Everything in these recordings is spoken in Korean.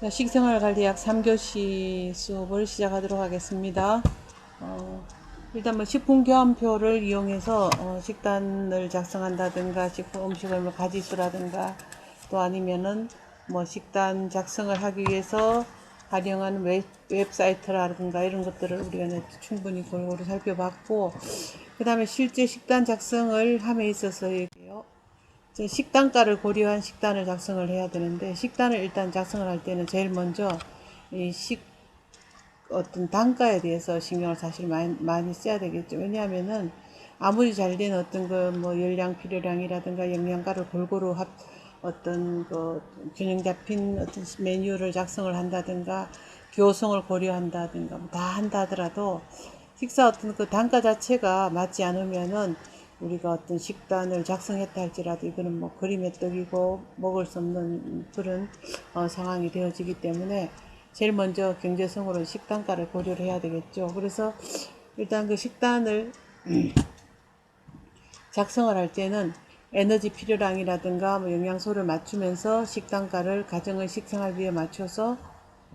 자, 식생활 관리 약 3교시 수업을 시작하도록 하겠습니다. 어, 일단 뭐 식품 교환표를 이용해서 어, 식단을 작성한다든가 식품 음식을 뭐 가지수라든가 또 아니면은 뭐 식단 작성을 하기 위해서 활용하는 웹, 웹사이트라든가 이런 것들을 우리가 충분히 골고루 살펴봤고 그 다음에 실제 식단 작성을 함에 있어서 얘기해요. 이제 식단가를 고려한 식단을 작성을 해야 되는데 식단을 일단 작성을 할 때는 제일 먼저 이 식 어떤 단가에 대해서 신경을 사실 많이, 많이 써야 되겠죠. 왜냐하면은 아무리 잘 된 어떤 그 뭐 열량 필요량이라든가 영양가를 골고루 합 어떤 그 균형 잡힌 어떤 메뉴를 작성을 한다든가 교성을 고려한다든가 뭐다 한다 하더라도 식사 어떤 그 단가 자체가 맞지 않으면은 우리가 어떤 식단을 작성했다 할지라도 이거는 뭐 그림의 떡이고 먹을 수 없는 그런 어, 상황이 되어지기 때문에 제일 먼저 경제성으로 식단가를 고려를 해야 되겠죠. 그래서 일단 그 식단을 작성을 할 때는 에너지 필요량이라든가 뭐 영양소를 맞추면서 식단가를 가정의 식생활비에 맞춰서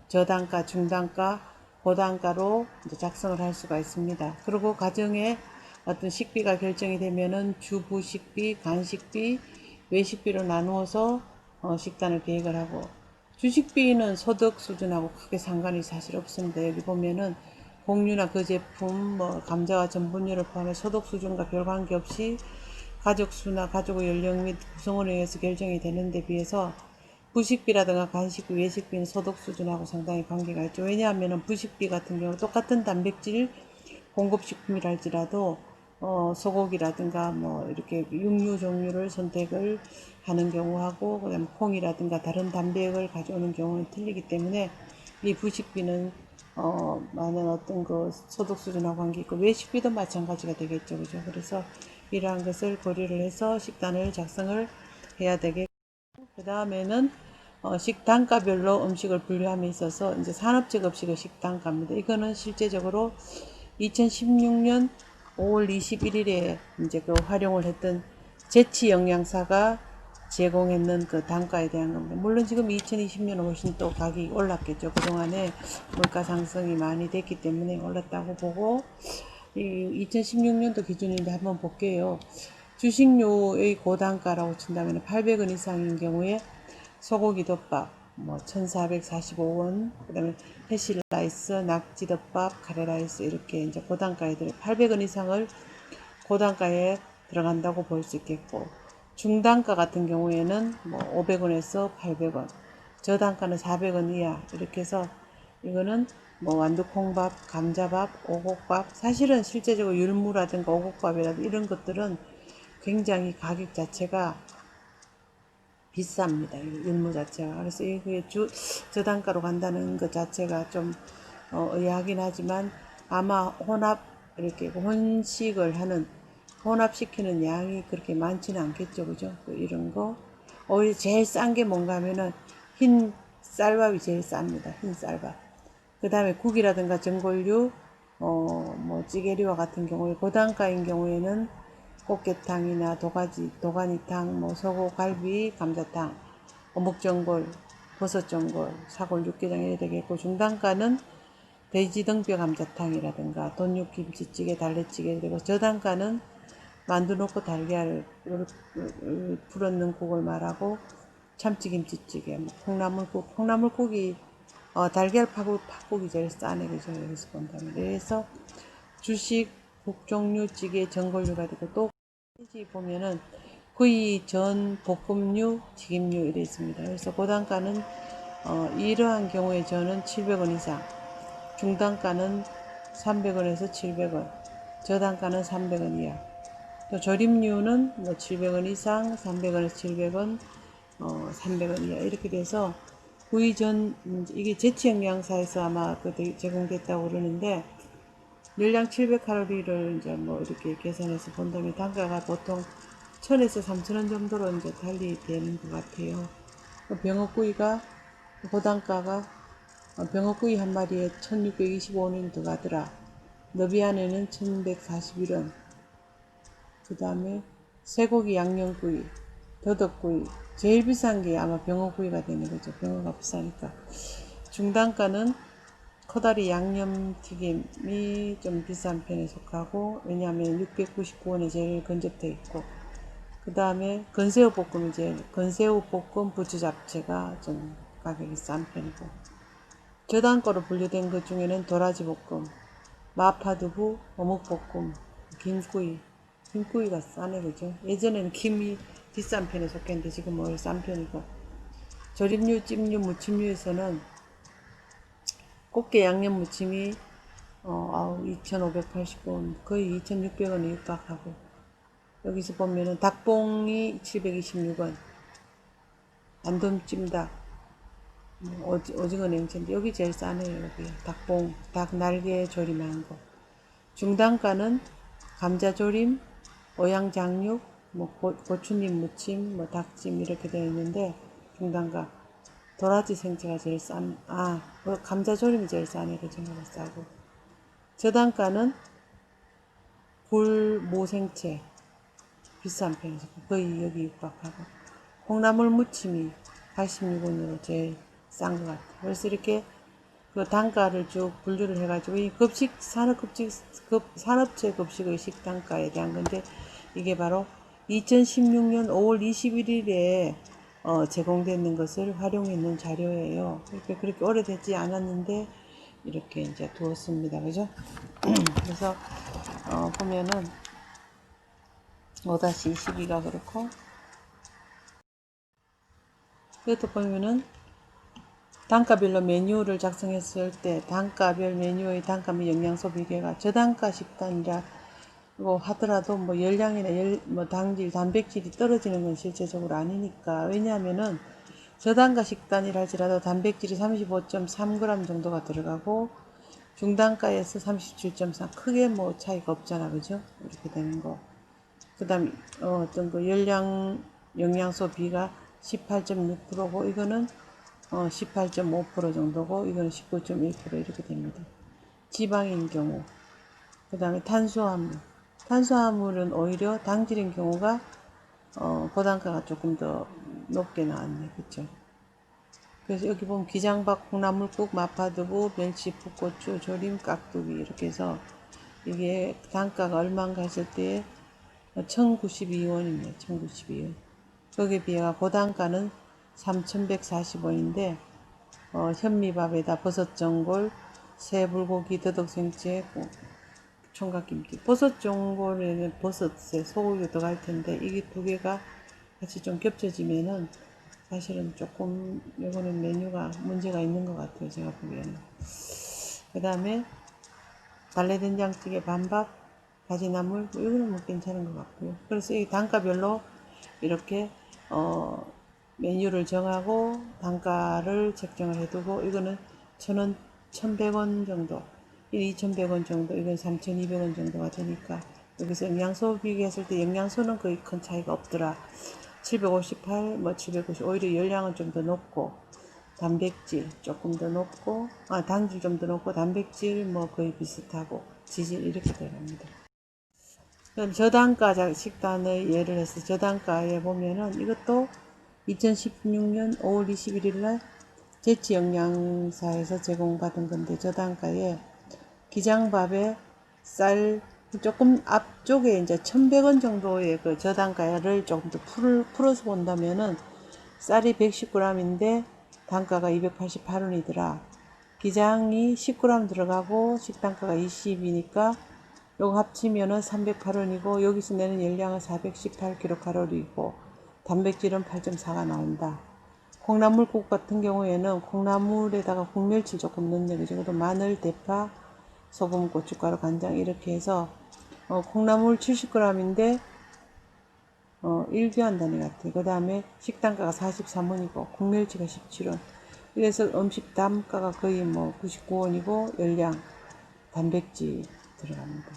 저단가, 중단가, 고단가로 작성을 할 수가 있습니다. 그리고 가정의 어떤 식비가 결정이 되면은 주부식비, 간식비, 외식비로 나누어서 어, 식단을 계획을 하고 주식비는 소득 수준하고 크게 상관이 사실 없습니다. 여기 보면은 공유나 그 제품, 뭐 감자와 전분류를 포함해 소득 수준과 별 관계 없이 가족 수나 가족의 연령 및 구성원에 의해서 결정이 되는데 비해서 부식비라든가 간식비, 외식비는 소득 수준하고 상당히 관계가 있죠. 왜냐하면 부식비 같은 경우 똑같은 단백질 공급식품이랄지라도 어, 소고기라든가 뭐 이렇게 육류 종류를 선택을 하는 경우하고 그다음 콩이라든가 다른 단백을 가져오는 경우는 틀리기 때문에 이 부식비는 어, 많은 어떤 그 소득 수준하고 관계 있고 외식비도 마찬가지가 되겠죠, 그죠? 그래서 이러한 것을 고려를 해서 식단을 작성을 해야 되겠고 그 다음에는 어, 식단가별로 음식을 분류함에 있어서 이제 산업적 음식의 식단가입니다. 이거는 실제적으로 2016년 5월 21일에 이제 그 활용을 했던 제치 영양사가 제공했는 그 단가에 대한 겁니다. 물론 지금 2020년은 훨씬 또 가격이 올랐겠죠. 그동안에 물가 상승이 많이 됐기 때문에 올랐다고 보고, 이 2016년도 기준인데 한번 볼게요. 주식료의 고단가라고 친다면 800원 이상인 경우에 소고기 덮밥 뭐 1445원 그다음에 해실라이스 낙지덮밥 카레라이스 이렇게 이제 고단가에 들어 800원 이상을 고단가에 들어간다고 볼 수 있겠고 중단가 같은 경우에는 뭐 500원에서 800원 저단가는 400원 이하 이렇게 해서 이거는 뭐 완두콩밥, 감자밥, 오곡밥 사실은 실제적으로 율무라든가 오곡밥이라든가 이런 것들은 굉장히 가격 자체가 비쌉니다. 율무 자체가. 그래서 이게 주, 저단가로 간다는 것 자체가 좀 어, 의아하긴 하지만 아마 혼합 이렇게 혼식을 하는 혼합시키는 양이 그렇게 많지는 않겠죠. 그죠? 그 이런 거. 오히려 제일 싼 게 뭔가 하면은 흰 쌀밥이 제일 쌉니다. 흰 쌀밥. 그 다음에 국이라든가 전골류, 어, 뭐 찌개류와 같은 경우에 고단가인 경우에는 꽃게탕이나 도가지, 도가니탕, 뭐 소고, 갈비, 감자탕, 어묵전골, 버섯전골, 사골, 육개장 이래 되겠고 중단가는 돼지 등뼈 감자탕이라든가 돈육 김치찌개, 달래찌개 그리고 저단가는 만두 넣고 달걀을 풀었는 국을 말하고 참치김치찌개, 뭐 콩나물국, 콩나물국이 어, 달걀 파국, 팥국이 제일 싸네 그죠 여기서 본다면 그래서 주식 국종류 찌개 전골류가 되고 또 페이지 보면은 구이, 전, 볶음류, 튀김류 이래 있습니다. 그래서 고단가는 어, 이러한 경우에 저는 700원 이상, 중단가는 300원에서 700원, 저단가는 300원 이하. 또 조림류는 뭐 700원 이상, 300원에서 700원, 어, 300원 이하 이렇게 돼서 구이 전 이게 제치 영양사에서 아마 그 제공됐다고 그러는데 열량 700칼로리를 이제 뭐 이렇게 계산해서 본다면 단가가 보통 1000에서 3000원 정도로 이제 달리 되는 것 같아요. 병어구이가 고단가가 병어구이 한 마리에 1625원이 들어가더라. 너비안에는 1141원. 그 다음에 쇠고기 양념구이, 더덕구이, 제일 비싼 게 아마 병어구이가 되는 거죠. 병어가 비싸니까. 중단가는 커다리 양념튀김이 좀 비싼 편에 속하고 왜냐하면 699원에 제일 근접돼 있고 그 다음에 건새우 볶음 이 제일 건새우 볶음 부추 잡채가 좀 가격이 싼 편이고 저단가로 분류된 것 중에는 도라지 볶음, 마파두부, 어묵 볶음, 김구이 김구이가 싸네 그죠? 예전에는 김이 비싼 편에 속했는데 지금 오히려 싼 편이고 조림류, 찜류, 무침류에서는 꽃게 양념 무침이 어, 아우 2,580원 거의 2,600원에 육박하고. 여기서 보면은 닭봉이 726원. 안돔찜닭. 뭐 오지, 오징어 냉채인데 여기 제일 싸네요 여기. 닭봉 닭 날개 조림한 거. 중단가는 감자조림 오양장육 뭐 고, 고추님 무침 뭐 닭찜 이렇게 되어 있는데 중단가 도라지 생채가 제일 싼, 아, 뭐 감자조림이 제일 싸네, 그 정도가 싸고. 저단가는 굴, 모생채, 비싼 편이죠. 거의 여기 육박하고. 콩나물 무침이 86원으로 제일 싼 것 같아요. 그래서 이렇게 그 단가를 쭉 분류를 해가지고 이 급식, 산업급식, 급, 산업체 급식의 식단가에 대한 건데 이게 바로 2016년 5월 21일에 어, 제공되는 것을 활용했는 자료예요. 그렇게 그렇게 오래되지 않았는데 이렇게 이제 두었습니다. 그죠? 그래서 어, 보면은 5-22가 그렇고 이것도 보면은 단가별로 메뉴를 작성했을 때 단가별 메뉴의 단가 및 영양소 비교가 저단가 식단이라 고 하더라도 뭐 열량이나 열, 뭐 당질, 단백질이 떨어지는 건 실제적으로 아니니까. 왜냐하면은 저단가 식단이라 할지라도 단백질이 35.3g 정도가 들어가고 중단가에서 37.3 크게 뭐 차이가 없잖아. 그죠? 이렇게 되는 거그 다음 어, 어떤 그 열량 영양소 비가 18.6%고 이거는 어, 18.5% 정도고 이거는 19.1% 이렇게 됩니다. 지방인 경우. 그 다음에 탄수화물 탄수화물은 오히려 당질인 경우가 어, 고단가가 조금 더 높게 나왔네. 그쵸? 그래서 여기 보면 기장박, 콩나물국, 마파두부, 멸치, 풋고추, 조림, 깍두기 이렇게 해서 이게 단가가 얼마인가 했을 때 1092원입니다. 1092원. 거기에 비해 고단가는 3140원인데 어, 현미밥에다 버섯전골, 새불고기, 더덕생채, 총각김치. 버섯 전골에는 버섯에 소고기 들어갈 텐데 이게 두 개가 같이 좀 겹쳐지면은 사실은 조금 요거는 메뉴가 문제가 있는 것 같아요. 제가 보기에는. 그 다음에 달래된장찌개 반밥, 가지나물 뭐 이거는 뭐 괜찮은 것 같고요. 그래서 이 단가별로 이렇게 어 메뉴를 정하고 단가를 책정을 해두고 이거는 천원, 천백 원 정도 2,100원 정도, 이건 3,200원 정도가 되니까 여기서 영양소 비교했을 때 영양소는 거의 큰 차이가 없더라. 758, 뭐 750, 오히려 열량은 좀 더 높고 단백질 조금 더 높고 아 당질 좀 더 높고 단백질 뭐 거의 비슷하고 지질 이렇게 들어갑니다. 그럼 저단가 식단의 예를 해서 저단가에 보면은 이것도 2016년 5월 21일 날 재치영양사에서 제공받은 건데 저단가에 기장밥에 쌀 조금 앞쪽에 이제 1100원 정도의 그 저단가를 조금 더 풀, 풀어서 본다면은 쌀이 110g인데 단가가 288원이더라. 기장이 10g 들어가고 식단가가 20이니까 요거 합치면은 308원이고 여기서 내는 열량은 418kcal이고 단백질은 8.4가 나온다. 콩나물국 같은 경우에는 콩나물에다가 국멸치 조금 넣는 거죠. 그리고 마늘, 대파, 소금, 고춧가루, 간장 이렇게 해서 어, 콩나물 70g인데 어, 1교환 단위 같아요. 그 다음에 식단가가 43원이고 국멸치가 17원. 그래서 음식 단가가 거의 뭐 99원이고 열량 단백질 들어갑니다.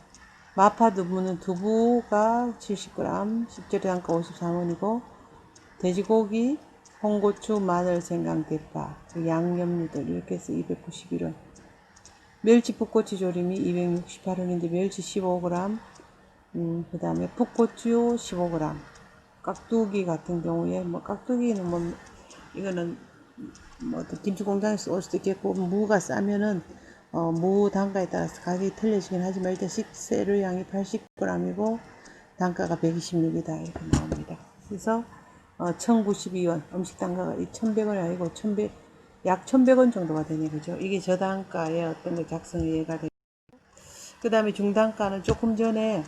마파 두부는 두부가 70g, 식재료 단가 53원이고 돼지고기, 홍고추, 마늘, 생강, 대파, 그 양념류들 이렇게 해서 291원. 멸치 풋고추 조림이 268원인데 멸치 15g 음, 그 다음에 풋고추 15g 깍두기 같은 경우에 뭐 깍두기는 뭐 이거는 뭐 어떤 김치 공장에서 올 수도 있겠고 무가 싸면은 어, 무 단가에 따라서 가격이 틀려지긴 하지만 일단 식재료량이 80g이고 단가가 126이다 이렇게 나옵니다. 그래서 어, 1092원 음식 단가가 2,100원이 아니고 1,100, 약 1,100원 정도가 되네 그죠? 이게 저단가의 어떤 거 작성이 해가 되고 그 다음에 중단가는 조금 전에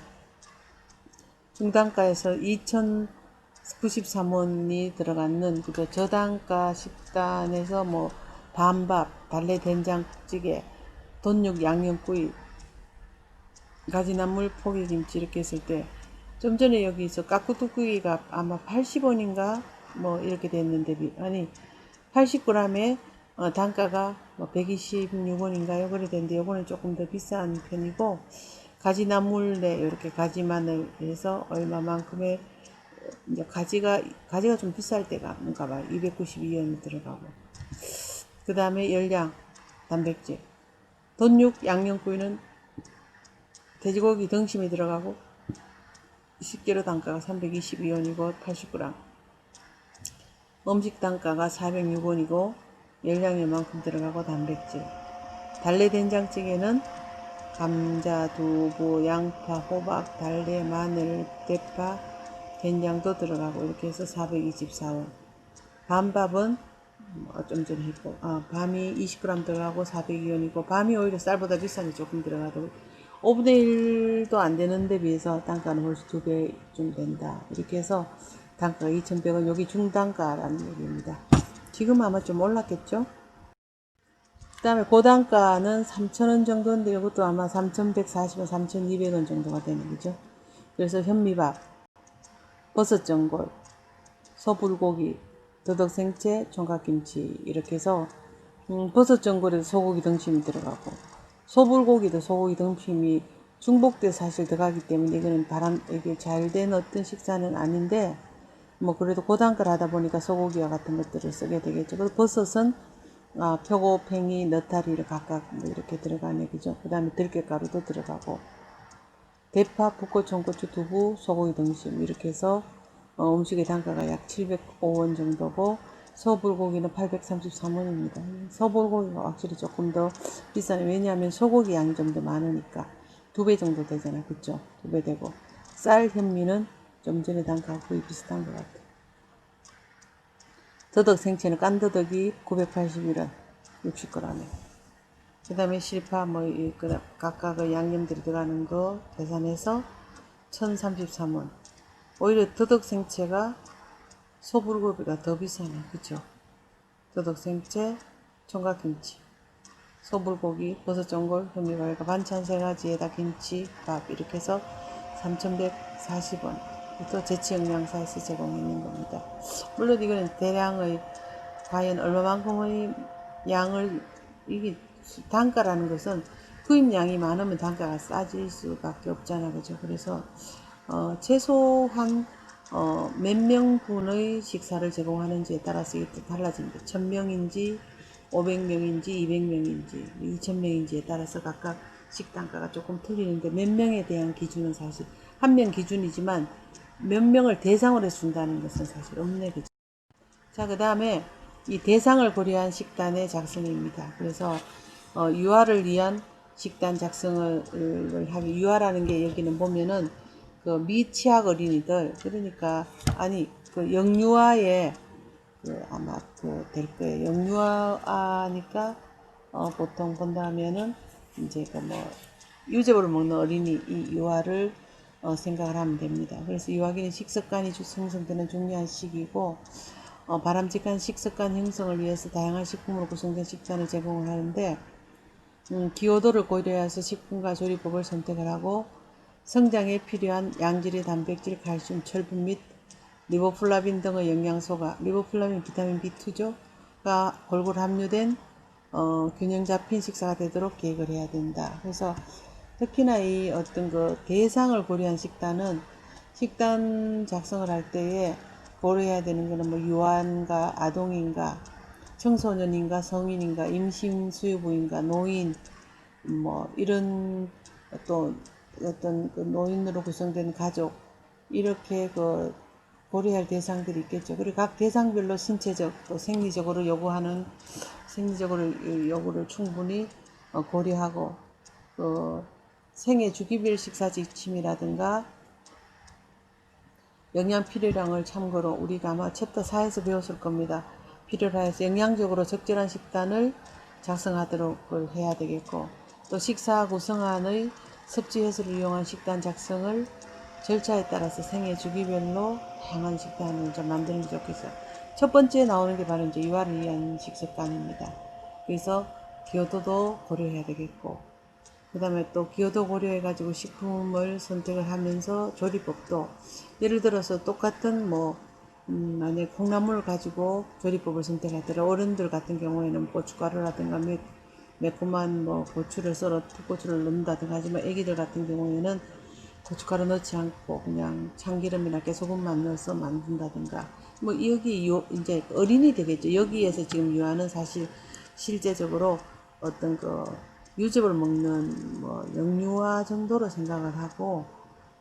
중단가에서 2,093원이 들어갔는 그저 저단가 식단에서 뭐 반밥, 달래 된장찌개, 돈육 양념구이, 가지나물 포기 김치 이렇게 했을 때 좀 전에 여기서 까꾸뚜꾸이가 아마 80원인가 뭐 이렇게 됐는데 비- 아니 80g에 어, 단가가 뭐 126원인가요? 그래 됐는데 요거는 조금 더 비싼 편이고 가지나물에 이렇게 가지마늘 해서 얼마만큼의 이제 가지가 가지가 좀 비쌀 때가 뭔가 봐 292원이 들어가고. 그 다음에 열량 단백질. 돈육 양념구이는 돼지고기 등심이 들어가고 10kg 단가가 322원이고 80g 음식 단가가 406원이고 열량이 만큼 들어가고 단백질. 달래 된장찌개는 감자, 두부, 양파, 호박, 달래, 마늘, 대파, 된장도 들어가고 이렇게 해서 424원. 반밥은 뭐좀 전에 했고 아, 밤이 20g 들어가고 402원이고 밤이 오히려 쌀보다 비싼게 조금 들어가도 5분의 1도 안 되는 데 비해서 단가는 훨씬 두 배 좀 된다. 이렇게 해서 단가가 2,100원 여기 중단가라는 얘기입니다. 지금 아마 좀 올랐겠죠? 그 다음에 고단가는 3,000원 정도인데 이것도 아마 3,140원, 3,200원 정도가 되는 거죠. 그래서 현미밥, 버섯전골, 소불고기, 더덕생채, 총각김치 이렇게 해서 음, 버섯전골에도 소고기 등심이 들어가고 소불고기도 소고기 등심이 중복돼 사실 들어가기 때문에 이거는 바람 이게 잘 된 어떤 식사는 아닌데 뭐 그래도 고단가를 하다 보니까 소고기와 같은 것들을 쓰게 되겠죠. 그리고 버섯은 아, 표고, 팽이, 너타리를 각각 뭐 이렇게 들어가네 그죠. 그 다음에 들깨가루도 들어가고 대파, 붓고, 청고추, 두부, 소고기 등심 이렇게 해서 어, 음식의 단가가 약 705원 정도고 소불고기는 833원입니다. 소불고기가 확실히 조금 더 비싸네. 왜냐하면 소고기 양이 좀 더 많으니까 두 배 정도 되잖아, 그쵸? 두 배 되고 쌀 현미는 좀 전에 단가가 거의 비슷한 것 같아. 더덕 생채는 깐더덕이 981원 60g에. 그 다음에 실파 뭐 이, 그, 각각의 양념들이 들어가는 거 계산해서 1033원. 오히려 더덕 생채가 소불고기가 더 비싸네. 그쵸? 더덕 생채 총각김치. 소불고기 버섯전골 현미밥과 반찬 세 가지에다 김치 밥 이렇게 해서 3,140원 또 재치 영양사에서 제공했는 겁니다. 물론 이거는 대량의 과연 얼마만큼의 양을 이게 단가라는 것은 구입량이 많으면 단가가 싸질 수밖에 없잖아 그죠 그래서 어, 최소한 어, 몇 명분의 식사를 제공하는지에 따라서 이게 또 달라집니다. 1000명인지 500명인지 200명인지 2000명인지에 따라서 각각 식단가가 조금 틀리는데 몇 명에 대한 기준은 사실 한 명 기준이지만 몇 명을 대상으로 해준다는 것은 사실 없네 그죠 자, 그 다음에 이 대상을 고려한 식단의 작성입니다. 그래서 어, 유아를 위한 식단 작성을 을 하기 유아라는 게 여기는 보면은 그 미취학 어린이들 그러니까 아니 그 영유아의 그 아마 그 될 거예요. 영유아니까 어, 보통 본다면은 이제 그 뭐 유제보를 먹는 어린이 이 유아를 어, 생각을 하면 됩니다. 그래서 유아기는 식습관이 주- 형성되는 중요한 시기고 어, 바람직한 식습관 형성을 위해서 다양한 식품으로 구성된 식단을 제공을 하는데 음, 기호도를 고려해서 식품과 조리법을 선택을 하고 성장에 필요한 양질의 단백질, 칼슘, 철분 및 리보플라빈 등의 영양소가 리보플라빈 비타민 B2죠가 골고루 함유된 어, 균형 잡힌 식사가 되도록 계획을 해야 된다. 그래서 특히나 이 어떤 그 대상을 고려한 식단은 식단 작성을 할 때에 고려해야 되는 거는 뭐 유아인가 아동인가 청소년인가 성인인가 임신 수유부인가 노인 뭐 이런 또 어떤 그 노인으로 구성된 가족 이렇게 그 고려할 대상들이 있겠죠. 그리고 각 대상별로 신체적 또 생리적으로 요구하는 생리적으로 요구를 충분히 어, 고려하고 그 생애 주기별 식사 지침이라든가 영양 필요량을 참고로 우리가 아마 챕터 4에서 배웠을 겁니다. 필요하여서 영양적으로 적절한 식단을 작성하도록 해야 되겠고 또 식사 구성안의 섭취 해소를 이용한 식단 작성을 절차에 따라서 생애 주기별로 다양한 식단을 좀 만드는 게 좋겠어요. 첫 번째 나오는 게 바로 이제 유아를 위한 식습관입니다. 그래서 기호도도 고려해야 되겠고 그 다음에 또 기호도 고려해가지고 식품을 선택을 하면서 조리법도 예를 들어서 똑같은 뭐 음, 만약에 콩나물을 가지고 조리법을 선택하더라. 어른들 같은 경우에는 고춧가루라든가 매, 매콤한 뭐 고추를 썰어 고추를 넣는다든가 하지만 애기들 같은 경우에는 고춧가루 넣지 않고 그냥 참기름이나 깨소금만 넣어서 만든다든가. 뭐 여기 요 이제 어린이 되겠죠. 여기에서 지금 유아는 사실 실제적으로 어떤 그 유즙을 먹는 뭐 영유아 정도로 생각을 하고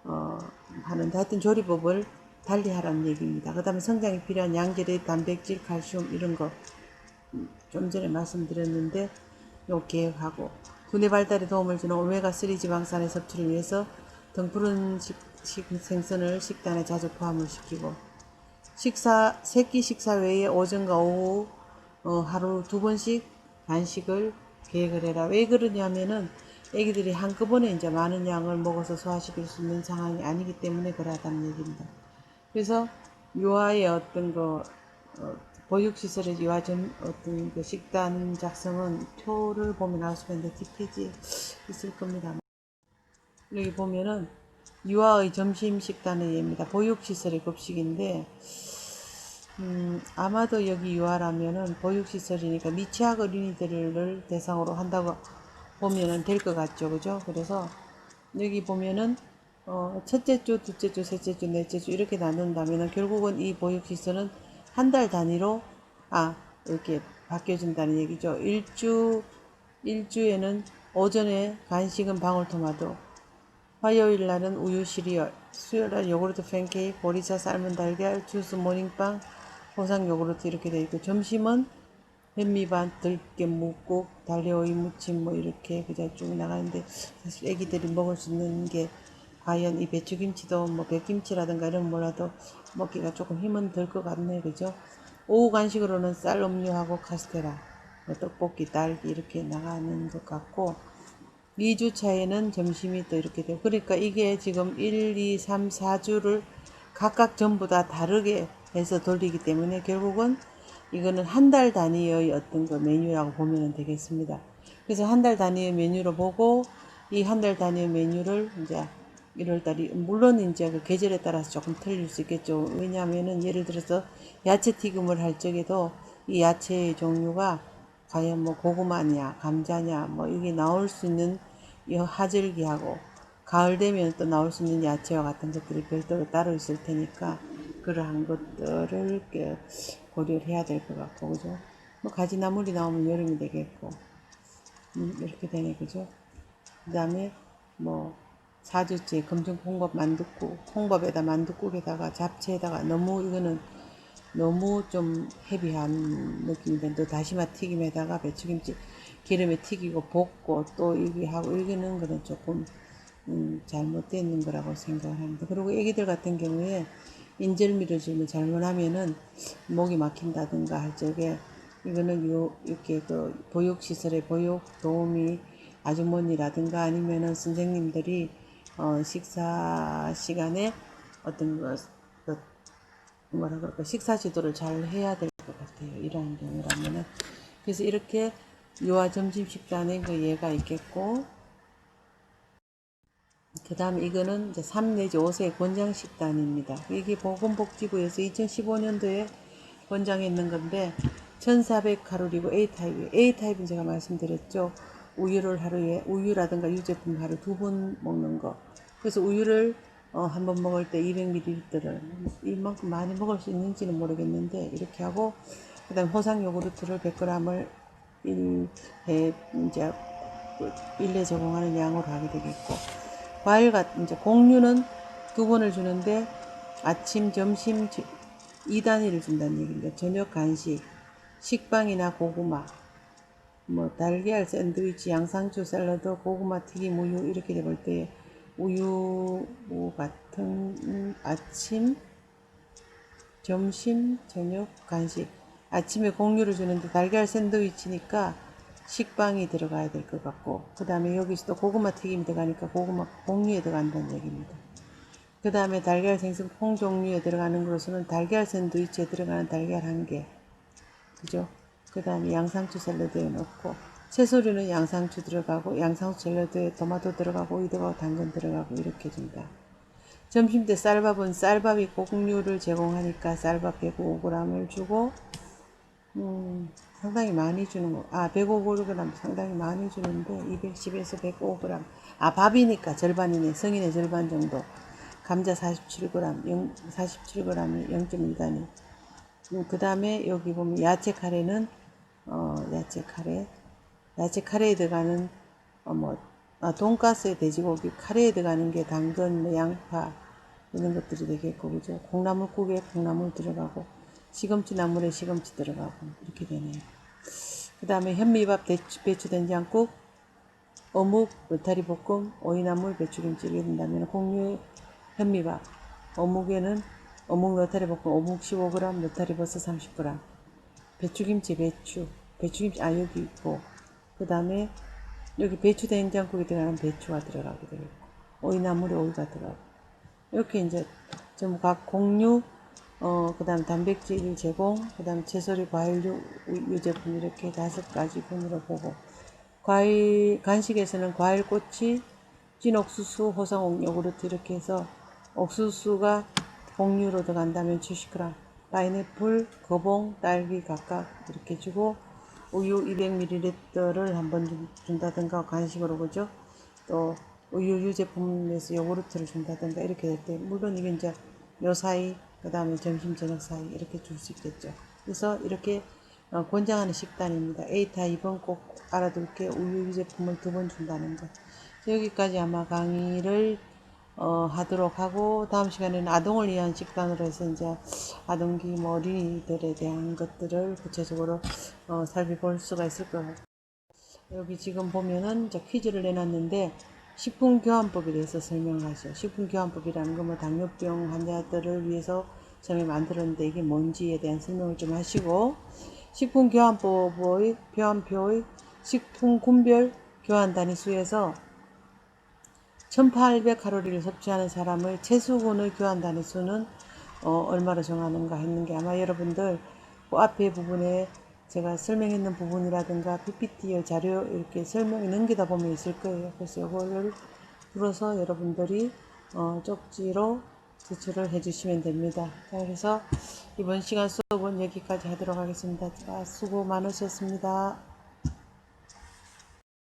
어 하는데 하여튼 조리법을 달리 하라는 얘기입니다. 그 다음에 성장에 필요한 양질의 단백질, 칼슘 이런 거 좀 전에 말씀드렸는데 요 계획하고 두뇌 발달에 도움을 주는 오메가3 지방산의 섭취를 위해서 등푸른 식, 식, 생선을 식단에 자주 포함을 시키고 식사 새끼 식사 외에 오전과 오후 어, 하루 두 번씩 간식을 계획을 해라. 왜 그러냐면은 애기들이 한꺼번에 이제 많은 양을 먹어서 소화시킬 수 있는 상황이 아니기 때문에 그러하다는 얘기입니다. 그래서 유아의 어떤 거 어, 보육시설의 유아 전 어떤 그 식단 작성은 표를 보면 알 수가 있는데 뒷페이지에 있을 겁니다. 여기 보면은 유아의 점심 식단의 예입니다. 보육시설의 급식인데 음, 아마도 여기 유아라면은 보육시설이니까 미취학 어린이들을 대상으로 한다고 보면은 될 것 같죠. 그죠? 그래서 여기 보면은 어, 첫째 주, 둘째 주, 셋째 주, 넷째 주 이렇게 나눈다면은 결국은 이 보육시설은 한 달 단위로 아, 이렇게 바뀌어준다는 얘기죠. 일주, 일주에는 오전에 간식은 방울토마토, 화요일 날은 우유 시리얼, 수요일 날 요구르트 팬케이크, 보리차 삶은 달걀, 주스 모닝빵, 보상 요구르트 이렇게 돼 있고 점심은 햄미반, 들깨 묵국, 달래오이 무침 뭐 이렇게 그냥 쭉 나가는데 사실 애기들이 먹을 수 있는 게 과연 이 배추김치도 뭐 백김치라든가 이런 몰라도 먹기가 조금 힘은 들 것 같네 그죠? 오후 간식으로는 쌀 음료하고 카스테라, 뭐 떡볶이, 딸기 이렇게 나가는 것 같고 2주 차에는 점심이 또 이렇게 되고 그러니까 이게 지금 1, 2, 3, 4주를 각각 전부 다 다르게 해서 돌리기 때문에 결국은 이거는 한 달 단위의 어떤 그 메뉴라고 보면 되겠습니다. 그래서 한 달 단위의 메뉴로 보고 이 한 달 단위의 메뉴를 이제 1월 달이 물론 이제 그 계절에 따라서 조금 틀릴 수 있겠죠. 왜냐하면은 예를 들어서 야채 튀김을 할 적에도 이 야채의 종류가 과연 뭐 고구마냐, 감자냐, 뭐 이게 나올 수 있는 이 하절기하고 가을 되면 또 나올 수 있는 야채와 같은 것들이 별도로 따로 있을 테니까 그러한 것들을 고려를 해야 될 것 같고 그죠? 뭐 가지나물이 나오면 여름이 되겠고 음, 이렇게 되네 그죠? 그 다음에 뭐 4주째 검정 콩밥 만둣국 콩밥에다 만둣국에다가 잡채에다가 너무 이거는 너무 좀 헤비한 느낌인데 또 다시마 튀김에다가 배추김치 기름에 튀기고 볶고 또 이게 하고 이기는 거는 조금 음, 있는 거라고 생각을 합니다. 그리고 애기들 같은 경우에 인절미를 주면 잘못하면은 목이 막힌다든가 할 적에 이거는 요 이렇게 그 보육 시설의 보육 도우미 아주머니라든가 아니면은 선생님들이 어, 식사 시간에 어떤 거, 그 뭐라 그럴까 식사 지도를 잘 해야 될 것 같아요. 이런 경우라면은 그래서 이렇게 유아 점심 식단에 그 예가 있겠고 그 다음 이거는 이제 3 내지 5세 권장 식단입니다. 이게 보건복지부에서 2015년도에 권장했는 건데 1400칼로리고 A타입이에요. A타입은 제가 말씀드렸죠. 우유를 하루에 우유라든가 유제품 하루 두 번 먹는 거. 그래서 우유를 어, 한 번 먹을 때 200ml를 이만큼 많이 먹을 수 있는지는 모르겠는데 이렇게 하고 그다음 호상 요구르트를 100g을 1회 이제 1회 제공하는 양으로 하게 되겠고 과일 같은 이제 공유는 두 번을 주는데 아침, 점심 2단위를 준다는 얘기입니다. 저녁 간식, 식빵이나 고구마, 뭐 달걀 샌드위치, 양상추 샐러드, 고구마 튀김, 우유 이렇게 돼볼 때 우유 같은 음, 아침, 점심, 저녁 간식. 아침에 공유를 주는데 달걀 샌드위치니까 식빵이 들어가야 될 것 같고 그 다음에 여기서 또 고구마 튀김이 들어가니까 고구마 공유에 들어간다는 얘기입니다. 그 다음에 달걀 생선 콩 종류에 들어가는 것으로는 달걀 샌드위치에 들어가는 달걀 한 개. 그죠? 그 다음에 양상추 샐러드에 넣고 채소류는 양상추 들어가고 양상추 샐러드에 토마토 들어가고 오이 들어가고 당근 들어가고 이렇게 준다. 점심 때 쌀밥은 쌀밥이 곡류를 제공하니까 쌀밥 105g을 주고 음, 상당히 많이 주는 거. 아, 105g 상당히 많이 주는데 210에서 105g. 아, 밥이니까 절반이네. 성인의 절반 정도. 감자 47g, 0, 47g이 0.1단위. 음, 그 다음에 여기 보면 야채 카레는 어, 야채 카레. 야채 카레에 들어가는 어, 뭐 아, 돈가스에 돼지고기 카레에 들어가는 게 당근, 뭐 양파 이런 것들이 되겠고 그죠? 콩나물국에 콩나물 들어가고 시금치 나물에 시금치 들어가고 이렇게 되네요. 그 다음에 현미밥, 배추, 배추 된장국, 어묵, 느타리 볶음, 오이나물, 배추김치 이렇게 된다면 공유 현미밥, 어묵에는 어묵 느타리 볶음 어묵 15g, 느타리 버섯 30g, 배추김치, 배추, 배추김치 아 여기 있고 그 다음에 여기 배추 된장국에 들어가는 배추가 들어가게 되고 오이나물에 오이가 들어가고 이렇게 이제 전부 각 공유 어 그 다음 단백질 제공 그 다음 채소류 과일류 유제품 이렇게 다섯 가지 분으로 보고 과일 간식에서는 과일 꼬치 찐 옥수수 호성 요구르트 이렇게 해서 옥수수가 공유로 들어간다면 70g 파인애플 거봉 딸기 각각 이렇게 주고 우유 200ml를 한번 준다든가 간식으로 그죠? 또 우유 유제품에서 요구르트를 준다든가 이렇게 될 때 물론 이게 이제 요 사이 그 다음에 점심 저녁 사이 이렇게 줄 수 있겠죠. 그래서 이렇게 어, 권장하는 식단입니다. A타 2번 꼭 알아둘게 우유 유제품을 두 번 준다는 거. 여기까지 아마 강의를 어, 하도록 하고 다음 시간에는 아동을 위한 식단으로 해서 이제 아동기 뭐 어린이들에 대한 것들을 구체적으로 어, 살펴볼 수가 있을 것 같아요. 여기 지금 보면은 이제 퀴즈를 내놨는데 식품교환법에 대해서 설명을 하죠. 식품교환법이라는 건 뭐 당뇨병 환자들을 위해서 처음에 만들었는데 이게 뭔지에 대한 설명을 좀 하시고 식품교환법의 교환표의 식품 군별 교환 단위 수에서 1800칼로리를 섭취하는 사람의 채수군의 교환 단위 수는 어, 얼마로 정하는가 했는 게 아마 여러분들 그 앞에 부분에 제가 설명했는 부분이라든가 PPT 자료 이렇게 설명이 넘기다 보면 있을 거예요. 그래서 이거를 풀어서 여러분들이 어, 쪽지로 제출을 해주시면 됩니다. 자, 그래서 이번 시간 수업은 여기까지 하도록 하겠습니다. 자, 수고 많으셨습니다.